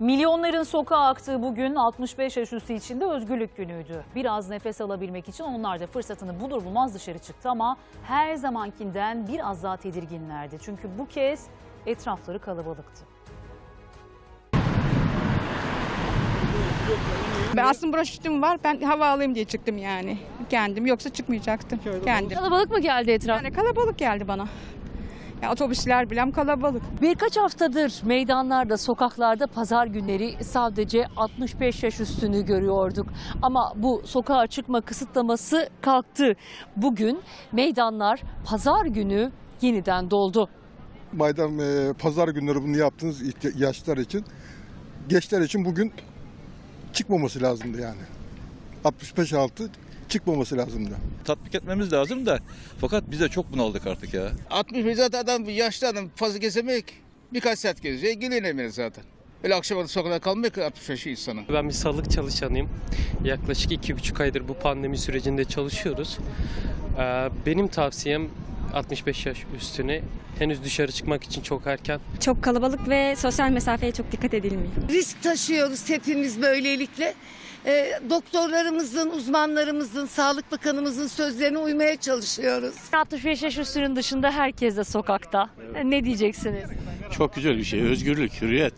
Milyonların sokağa aktığı bugün 65 yaş üstü için de özgürlük günüydü. Biraz nefes alabilmek için onlar da fırsatını bulur bulmaz dışarı çıktı ama her zamankinden biraz daha tedirginlerdi. Çünkü bu kez etrafları kalabalıktı. Ben aslında broşütüm var. Ben hava alayım diye çıktım yani. Kendim yoksa çıkmayacaktım. Kendim. Kalabalık mı geldi etraf? Yani kalabalık geldi bana. Otobüsler bile kalabalık. Birkaç haftadır meydanlarda, sokaklarda pazar günleri sadece 65 yaş üstünü görüyorduk. Ama bu sokağa çıkma kısıtlaması kalktı. Bugün meydanlar pazar günü yeniden doldu. Maydan e, pazar günleri bunu yaptığınız yaşlar için, gençler için bugün çıkmaması lazımdı yani. 65 altı çıkmaması lazımdı. tatbik etmemiz lazım da fakat biz de çok bunaldık artık ya. 65 zaten adam yaşlı adam fazla gezemek birkaç saat gezecek gelinemiyor zaten. Öyle akşam da sokakta kalmıyor ki 65 insanı. Ben bir sağlık çalışanıyım. Yaklaşık iki buçuk aydır bu pandemi sürecinde çalışıyoruz. Ee, Benim tavsiyem 65 yaş üstüne henüz dışarı çıkmak için çok erken. Çok kalabalık ve sosyal mesafeye çok dikkat edilmiyor. risk taşıyoruz hepimiz böylelikle. Ee, doktorlarımızın, uzmanlarımızın, Sağlık Bakanımızın sözlerine uymaya çalışıyoruz. 65 yaş üstünün dışında herkes de sokakta. Ne diyeceksiniz? Çok güzel bir şey. Özgürlük, hürriyet.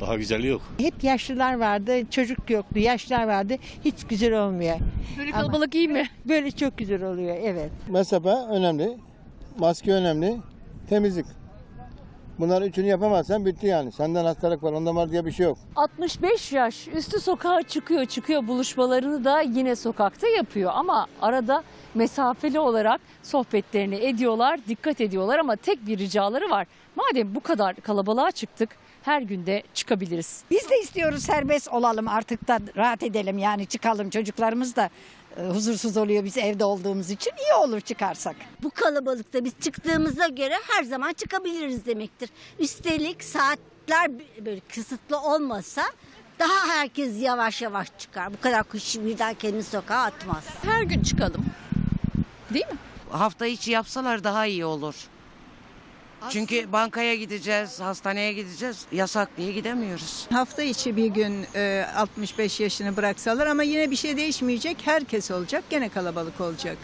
Daha güzeli yok. Hep yaşlılar vardı, çocuk yoktu, yaşlılar vardı. Hiç güzel olmuyor. Böyle Ama- kalabalık iyi mi? Böyle çok güzel oluyor, evet. Mesafe önemli, maske önemli, temizlik. Bunlar üçünü yapamazsan bitti yani. Senden hastalık var, ondan var diye bir şey yok. 65 yaş üstü sokağa çıkıyor çıkıyor buluşmalarını da yine sokakta yapıyor ama arada mesafeli olarak sohbetlerini ediyorlar, dikkat ediyorlar ama tek bir ricaları var. Madem bu kadar kalabalığa çıktık her günde çıkabiliriz. Biz de istiyoruz serbest olalım artık da rahat edelim yani çıkalım. Çocuklarımız da huzursuz oluyor biz evde olduğumuz için. iyi olur çıkarsak. Bu kalabalıkta biz çıktığımıza göre her zaman çıkabiliriz demektir. Üstelik saatler böyle kısıtlı olmasa daha herkes yavaş yavaş çıkar. Bu kadar kişi birden kendini sokağa atmaz. Her gün çıkalım. Değil mi? Hafta içi yapsalar daha iyi olur. Çünkü bankaya gideceğiz, hastaneye gideceğiz. Yasak diye gidemiyoruz. Hafta içi bir gün 65 yaşını bıraksalar ama yine bir şey değişmeyecek. Herkes olacak. Gene kalabalık olacak.